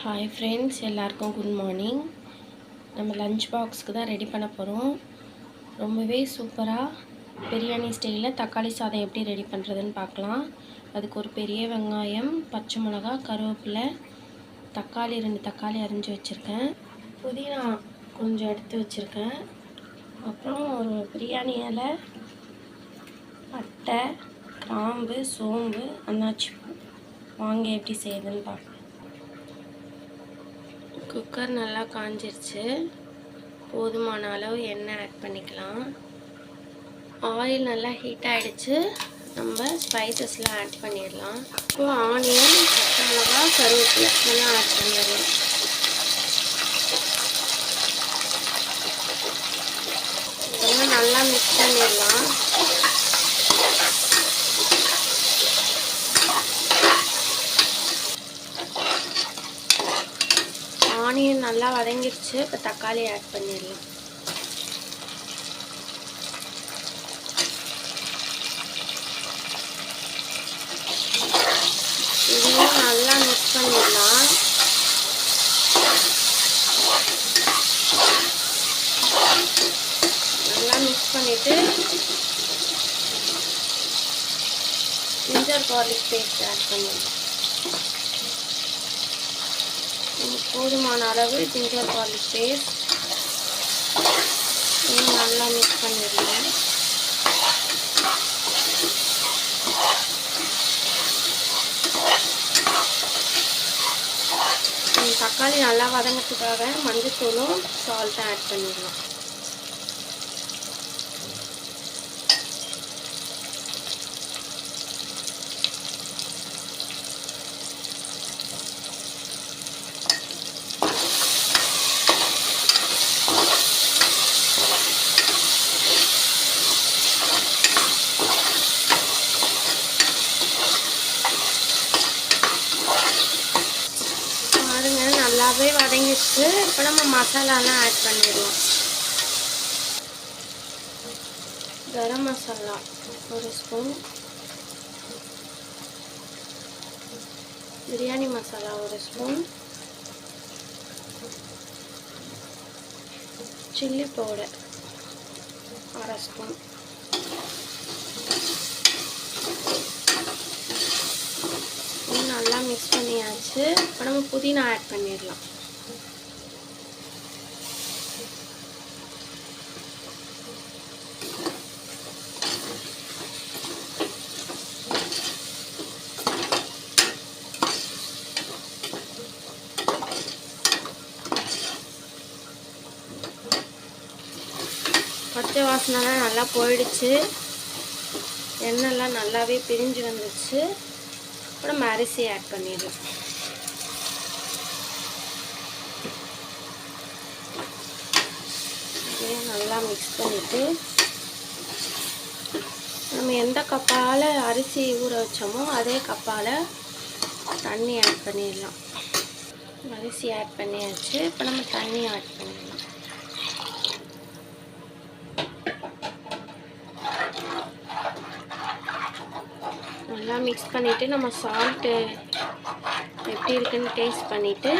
Hi friends எல்லாருக்கும் good morning நம்ம lunch பாக்ஸ்க்கு தான் ரெடி பண்ண போகிறோம் ரொம்பவே சூப்பராக பிரியாணி ஸ்டைலில் தக்காளி சாதம் எப்படி ரெடி பண்ணுறதுன்னு பார்க்கலாம். அதுக்கு ஒரு பெரிய வெங்காயம் பச்சை மிளகா கருவேப்பிலை தக்காளி ரெண்டு தக்காளி அரிஞ்சு வச்சுருக்கேன். புதினா கொஞ்சம் எடுத்து வச்சுருக்கேன். அப்புறம் ஒரு பிரியாணி இலை பட்டை கிராம்பு சோம்பு அன்னாச்சி வாங்கி எப்படி செய்யுதுன்னு பார்க்கலாம். குக்கர் நல்லா காஞ்சிருச்சு. போதுமான அளவு எண்ணெய் ஆட் பண்ணிக்கலாம். ஆயில் நல்லா ஹீட் ஆகிடுச்சு நம்ம ஸ்பைசஸ்லாம் ஆட் பண்ணிடலாம். இப்போ ஆனியன் பச்சை மிளகா கருவேப்பிலை எல்லாம் ஆட் பண்ணிடலாம். நல்லா மிக்ஸ் பண்ணிடலாம் ஆனியன் நல்லா வதங்கிடுச்சு இப்போ தக்காளி ஆட் பண்ணிடலாம். இதுவும் நல்லா மிக்ஸ் பண்ணிடலாம். நல்லா மிக்ஸ் பண்ணிவிட்டு ஜிஞ்சர் கார்லிக் பேஸ்ட் ஆட் பண்ணிடலாம். போதுமான அளவு ஜிஞ்சர் கார்லிக் பேஸ்ட் இன்னும் நல்லா மிக்ஸ் பண்ணிடலாம். தக்காளி நல்லா வதங்கிறதுக்காக மஞ்சத்தூளும் சால்ட்டும் ஆட் பண்ணிடலாம். நல்லாவே வதங்கிடுச்சு. இப்போ நம்ம மசாலாலாம் ஆட் பண்ணிடுவோம். கரம் மசாலா ஒரு ஸ்பூன் பிரியாணி மசாலா ஒரு ஸ்பூன் சில்லி பவுடர் அரை ஸ்பூன் நல்லா மிக்ஸ் பண்ணியாச்சு. இப்போ நம்ம புதினா ஆட் பண்ணிடலாம். பச்சை வாசனைலாம் நல்லா போயிடுச்சு. எண்ணெய்லாம் நல்லாவே பிரிஞ்சு வந்துச்சு இப்போ நம்ம அரிசி ஆட் பண்ணிடலாம் நல்லா மிக்ஸ் பண்ணிவிட்டு நம்ம எந்த கப்பால் அரிசி ஊற வச்சோமோ அதே கப்பால் தண்ணி ஆட் பண்ணிடலாம். அரிசி ஆட் பண்ணியாச்சு. இப்போ நம்ம தண்ணி ஆட் பண்ணிடலாம். நல்லா மிக்ஸ் பண்ணிவிட்டு நம்ம சால்ட்டு எப்படி இருக்குன்னு டேஸ்ட் பண்ணிவிட்டு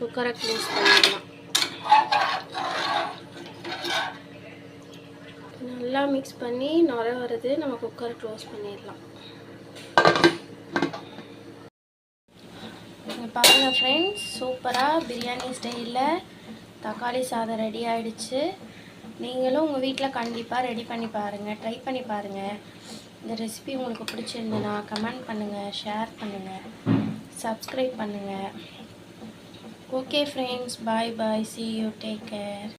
குக்கரை க்ளோஸ் பண்ணிடலாம். நல்லா மிக்ஸ் பண்ணி நுர வருது நம்ம குக்கரை க்ளோஸ் பண்ணிடலாம். பாருங்கள் ஃப்ரெண்ட்ஸ் சூப்பராக பிரியாணி ஸ்டைலில் தக்காளி சாதம் ரெடி ஆகிடுச்சு நீங்களும் உங்கள் வீட்டில் கண்டிப்பாக ரெடி பண்ணி பாருங்கள் ட்ரை பண்ணி பாருங்கள் இந்த ரெசிபி உங்களுக்கு பிடிச்சிருந்ததுன்னா கமெண்ட் பண்ணுங்கள் ஷேர் பண்ணுங்கள் சப்ஸ்கிரைப் பண்ணுங்கள் okay friends bye bye see you take care